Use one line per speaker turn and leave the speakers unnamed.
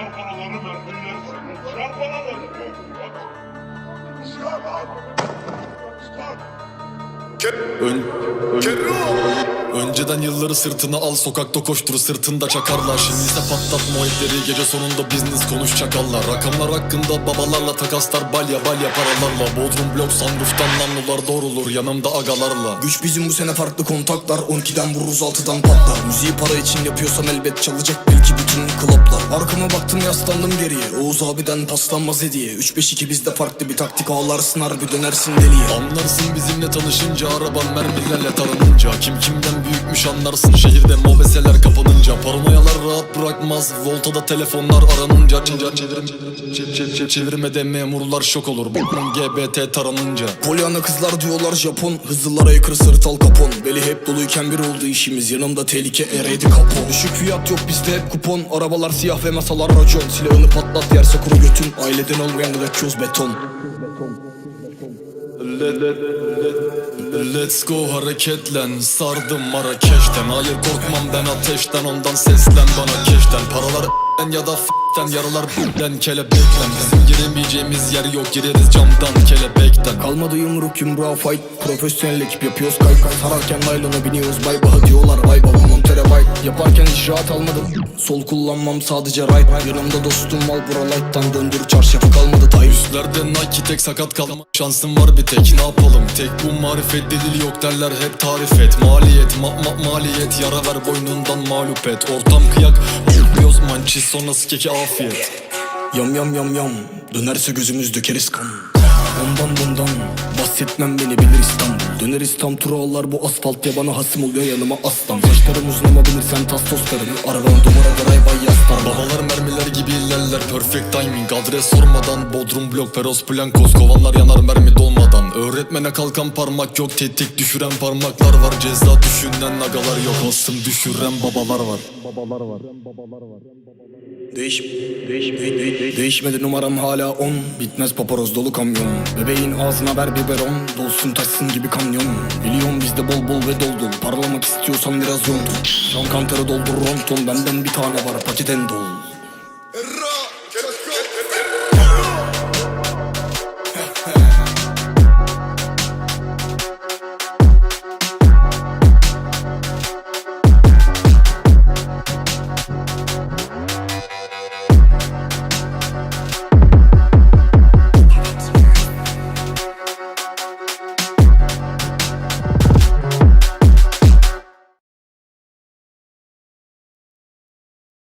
Çıkar paraları. Çıkar lan. Çıkar.
Ön... Önceden yılları sırtına al sokakta koştur sırtında çakarlar. Şimdi ise patlat muhabbetleri gece sonunda business konuş çakallar Rakamlar hakkında babalarla takaslar balya balya paralarla. Bodrum blok sunrooftan namlular doğrulur yanımda agalarla.
Güç bizim bu sene farklı kontaklar. 12'den vururuz 6'dan patlar. Müziği para için yapıyorsam elbet çalacak belki bütün kloplar Arkama baktım yaslandım geriye. Oğuz abiden paslanmaz hediye. 3-5-2 bizde farklı bir taktik ağlarsın harbi dönersin deliye.
Anlarsın bizimle tanışınca araban mermilerle taranınca Kim kimden büyükmüş anlarsın şehirde mobeseler kapanınca Paranoyalar rahat bırakmaz voltada telefonlar aranınca Çevir, çevir, çevir, çevir, çevir, çevirmede memurlar şok olur Bakın GBT taranınca
Polyana kızlar diyorlar Japon Hızlılara aykırı sırtal kapon. Beli hep doluyken bir oldu işimiz Yanımda tehlike eredi kapon. Düşük fiyat yok bizde hep kupon. Arabalar siyah ve masalar racon. Silahını patlat yerse kuru götün. Aileden olmayan glakyoz beton
Let's go hareketlen sardım Marrakeş'ten. Hayır korkmam ben ateşten ondan seslen bana keşten. Paralar ya da f***ten yaralar b***den kelebeklen Bizim giremeyeceğimiz yer yok gireriz camdan kelebekten.
Kalmadı yumruk yumruğa fight Profesyonel ekip yapıyoruz. Kay kay Sararken naylona biniyoruz. Bay baha diyorlar Vay baba monterebyte Yaparken icraat almadım Sol kullanmam sadece right. Yanımda dostum mal buralight'tan Döndür çarşafı. Kalmadı tay
Üstlerde Nike tek sakat kalma şansım var bir tek. Ne yapalım? Tek bu marifet delil yok derler hep tarif et. Maliyet ma ma maliyet yara ver boynundan mağlup et. Ortam kıyak Yoz mançiz sonrası keki afiyet.
Yam yam yam yam Dönerse gözümüz dökeriz kan. Ondan bundan Bahsetmem beni bilir İstanbul. Döneriz tam turalar bu asfalt ya bana hasım oluyor yanıma aslan. Saçlarım uzun ama bilirsen tasoslarını Arabanın duvara drive yaslar
Babalar mermiler gibi ilerler perfect timing. Adres sormadan Bodrum blok Peros Blancos Kovanlar yanar mermi dolmadan. Öğretmene kalkan parmak yok Tetik düşüren parmaklar var. Ceza düşünen agalar yok Astım düşüren babalar var.
Değiş, değiş, değiş, değiş- değişmedi numaram hala 10 Bitmez paparoz dolu kamyon. Bebeğin ağzına ver biberon Dolsun taşsın gibi kamyon. Biliyorum bizde bol bol ve dol dol. Parlamak istiyorsan biraz yol dur. Şan kantarı doldur ronton Benden bir tane var paketen dol